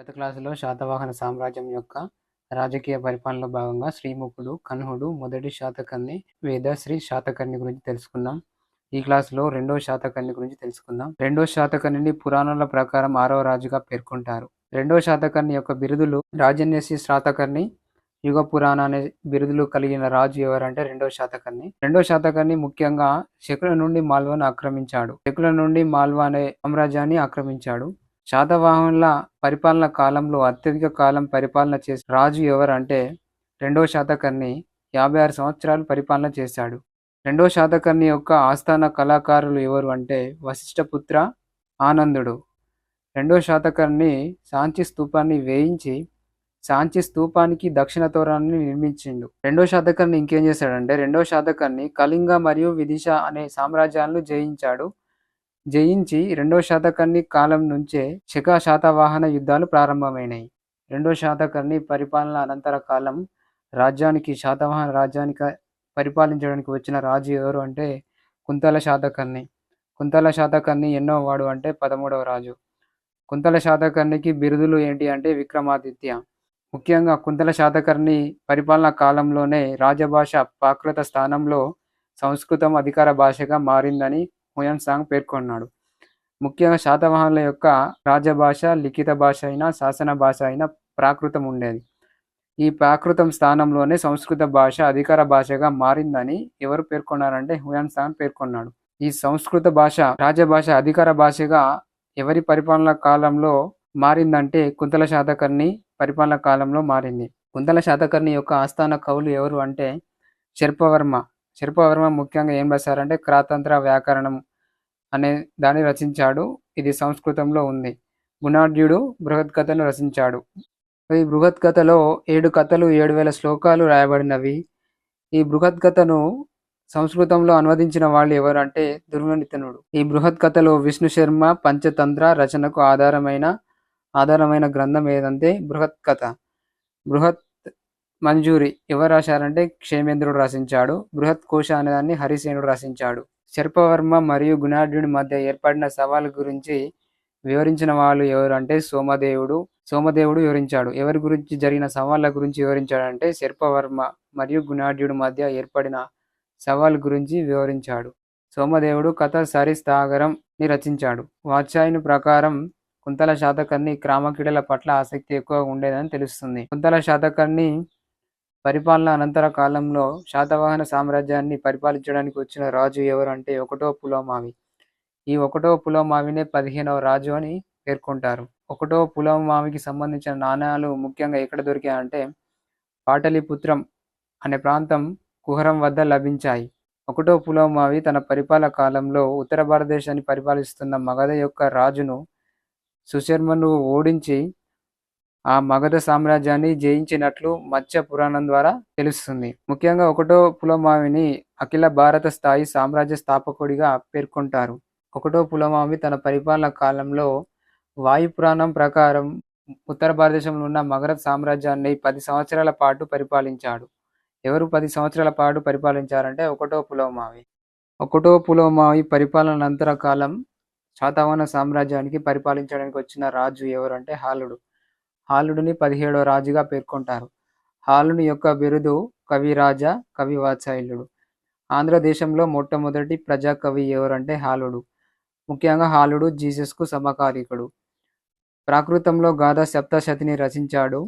గత క్లాసులో శాతవాహన సామ్రాజ్యం యొక్క రాజకీయ పరిపాలనలో భాగంగా శ్రీముఖుడు కన్హుడు మొదటి శాతకర్ణి వేదశ్రీ శాతకర్ణి గురించి తెలుసుకున్నాం ఈ క్లాసులో రెండో శాతకర్ణి గురించి తెలుసుకుందాం. రెండో శాతకర్ణిని పురాణాల ప్రకారం ఆరవ రాజుగా పేర్కొంటారు. రెండో శాతకర్ణి యొక్క బిరుదులు రాజన్యసి శాతకర్ణి యుగ పురాణ అనే బిరుదులు కలిగిన రాజు ఎవరంటే రెండో శాతకర్ణి. రెండో శాతకర్ణి ముఖ్యంగా శకుల నుండి మాల్వాను ఆక్రమించాడు. శకుల నుండి మాల్వా అనే సామ్రాజ్యాన్ని ఆక్రమించాడు. శాతవాహనుల పరిపాలన కాలంలో అత్యధిక కాలం పరిపాలన చేసిన రాజు ఎవరంటే రెండో శాతకర్ణి యాభై ఆరు సంవత్సరాలు పరిపాలన చేశాడు. రెండో శాతకర్ణి యొక్క ఆస్థాన కళాకారులు ఎవరు అంటే వశిష్ఠపుత్ర ఆనందుడు. రెండో శాతకర్ణి సాంచి స్తూపాన్ని వేయించి సాంచి స్తూపానికి దక్షిణ తోరణాన్ని నిర్మించిండు. రెండో శాతకర్ణి ఇంకేం చేశాడంటే రెండో శాతకర్ణి కళింగ మరియు విదిశ అనే సామ్రాజ్యాలను జయించాడు. జయించి రెండో శాతకర్ణి కాలం నుంచే శక శాతవాహన యుద్ధాలు ప్రారంభమైనాయి. రెండో శాతకర్ణి పరిపాలన అనంతర కాలం రాజ్యానికి శాతవాహన రాజ్యానికి పరిపాలించడానికి వచ్చిన రాజు ఎవరు అంటే కుంతల శాతకర్ణి. కుంతల శాతకర్ణి ఎన్నో వాడు అంటే పదమూడవ రాజు. కుంతల శాతకర్ణికి బిరుదులు ఏంటి అంటే విక్రమాదిత్య. ముఖ్యంగా కుంతల శాతకర్ణి పరిపాలన కాలంలోనే రాజభాష ప్రాకృత స్థానంలో సంస్కృతం అధికార భాషగా మారిందని హుయన్ సాంగ్ పేర్కొన్నాడు. ముఖ్యంగా శాతవాహనుల యొక్క రాజభాష లిఖిత భాష అయినా శాసన భాష అయినా ప్రాకృతం ఉండేది. ఈ ప్రాకృతం స్థానంలోనే సంస్కృత భాష అధికార భాషగా మారిందని ఎవరు పేర్కొన్నారంటే హుయాన్ సాంగ్ పేర్కొన్నాడు. ఈ సంస్కృత భాష రాజభాష అధికార భాషగా ఎవరి పరిపాలన కాలంలో మారిందంటే కుంతల శాతకర్ణి పరిపాలన కాలంలో మారింది. కుంతల శాతకర్ణి యొక్క ఆస్థాన కవులు ఎవరు అంటే శర్పవర్మ శర్పవర్మ ముఖ్యంగా ఏం రాశారంటే క్రాతంత్ర వ్యాకరణం అనే దాన్ని రచించాడు. ఇది సంస్కృతంలో ఉంది. గుణాఢ్యుడు బృహత్ కథను రచించాడు. ఈ బృహత్ కథలో ఏడు కథలు ఏడు వేల శ్లోకాలు రాయబడినవి. ఈ బృహత్ కథను సంస్కృతంలో అనువదించిన వాళ్ళు ఎవరంటే దుర్గనితనుడు ఈ బృహత్ కథలో విష్ణు శర్మ పంచతంత్ర రచనకు ఆధారమైన ఆధారమైన గ్రంథం ఏదంటే బృహత్ కథ. బృహత్ మంజూరి ఎవరు రాశారంటే క్షేమేంద్రుడు రచించాడు బృహత్ కోశ అనేదాన్ని హరిసేనుడు రచించాడు శర్పవర్మ మరియు గుణాఢ్యుడి మధ్య ఏర్పడిన సవాల్ గురించి వివరించిన వాళ్ళు ఎవరు అంటే సోమదేవుడు. సోమదేవుడు వివరించాడు. ఎవరి గురించి జరిగిన సవాళ్ళ గురించి వివరించాడంటే శర్పవర్మ మరియు గుణార్జుడి మధ్య ఏర్పడిన సవాల్ గురించి వివరించాడు. సోమదేవుడు కథ సరిస్తాగరం ని రచించాడు. వాత్సాయుని ప్రకారం కుంతల శాతకర్ణి క్రామక్రీడల పట్ల ఆసక్తి ఎక్కువ ఉండేదని తెలుస్తుంది. కుంతల శాతకర్ణి పరిపాలన అనంతర కాలంలో శాతవాహన సామ్రాజ్యాన్ని పరిపాలించడానికి వచ్చిన రాజు ఎవరు అంటే ఒకటో పులోమావి ఈ ఒకటో పులోమావినే పదిహేనవ రాజు అని పేర్కొంటారు. ఒకటో పులోమావికి సంబంధించిన నాణ్యాలు ముఖ్యంగా ఎక్కడ దొరికాయంటే పాటలిపుత్రం అనే ప్రాంతం కుహరం వద్ద లభించాయి. ఒకటో పులోమావి తన పరిపాలన కాలంలో ఉత్తర భారతదేశాన్ని పరిపాలిస్తున్న మగధ యొక్క రాజును సుశర్మను ఓడించి ఆ మగధ సామ్రాజ్యాన్ని జయించినట్లు మత్స్య పురాణం ద్వారా తెలుస్తుంది. ముఖ్యంగా ఒకటో పులమావిని అఖిల భారత స్థాయి సామ్రాజ్య స్థాపకుడిగా పేర్కొంటారు. ఒకటో పులమావి తన పరిపాలన కాలంలో వాయు పురాణం ప్రకారం ఉత్తర భారతదేశంలో ఉన్న మగధ సామ్రాజ్యాన్ని పది సంవత్సరాల పాటు పరిపాలించాడు. ఎవరు పది సంవత్సరాల పాటు పరిపాలించారంటే ఒకటో పులోమావి. ఒకటో పులోమావి పరిపాలన అంతర కాలం శాతవాహన సామ్రాజ్యానికి పరిపాలించడానికి వచ్చిన రాజు ఎవరంటే హాలుడు. హాలుడిని పదిహేడో రాజుగా పేర్కొంటారు. హాలుని యొక్క బిరుదు కవిరాజ కవి వాత్సాయుడు ఆంధ్రదేశంలో మొట్టమొదటి ప్రజాకవి ఎవరంటే హాలుడు. ముఖ్యంగా హాలుడు జీసస్కు సమకాలికుడు. ప్రాకృతంలో గాథ సప్తశతిని రచించాడు.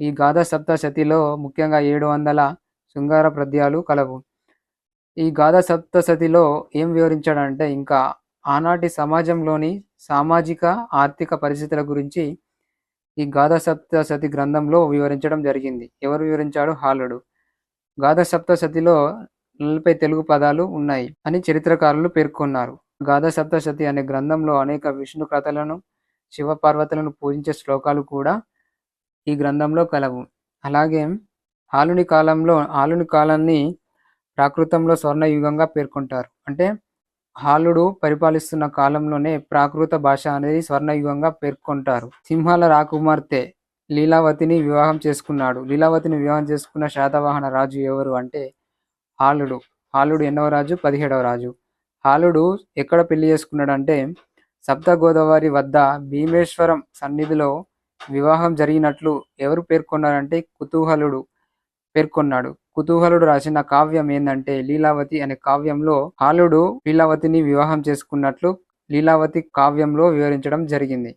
ఈ గాథ సప్తశతిలో ముఖ్యంగా ఏడు వందల శృంగార పద్యాలు కలవు. ఈ గాథ సప్తశతిలో ఏం వివరించాడంటే ఇంకా ఆనాటి సమాజంలోని సామాజిక ఆర్థిక పరిస్థితుల గురించి ఈ గాథ సప్తశతి గ్రంథంలో వివరించడం జరిగింది. ఎవరు వివరించాడు? హాలుడు. గాథ సప్తశతిలో నలభై తెలుగు పదాలు ఉన్నాయి అని చరిత్రకారులు పేర్కొన్నారు. గాథ సప్తశతి అనే గ్రంథంలో అనేక విష్ణు కథలను శివపార్వతులను పూజించే శ్లోకాలు కూడా ఈ గ్రంథంలో కలవు. అలాగే హాలుని కాలంలో హాలుని కాలాన్ని ప్రాకృతంలో స్వర్ణయుగంగా పేర్కొంటారు. అంటే హాలుడు పరిపాలిస్తున్న కాలంలోనే ప్రాకృత భాష అనేది స్వర్ణయుగంగా పేర్కొంటారు. సింహాల రాకుమార్తె లీలావతిని వివాహం చేసుకున్నాడు. లీలావతిని వివాహం చేసుకున్న శాతవాహన రాజు ఎవరు అంటే హాలుడు. హాలుడు ఎన్నవ రాజు పదిహేడవ రాజు. హాలుడు ఎక్కడ పెళ్ళి చేసుకున్నాడు అంటే సప్త గోదావరి వద్ద భీమేశ్వరం సన్నిధిలో వివాహం జరిగినట్లు ఎవరు పేర్కొన్నారంటే కుతూహలుడు పేర్కొన్నాడు. కుతూహలుడు రాసిన కావ్యం ఏందంటే లీలావతి అనే కావ్యంలో హాలుడు లీలావతిని వివాహం చేసుకున్నట్లు లీలావతి కావ్యంలో వివరించడం జరిగింది.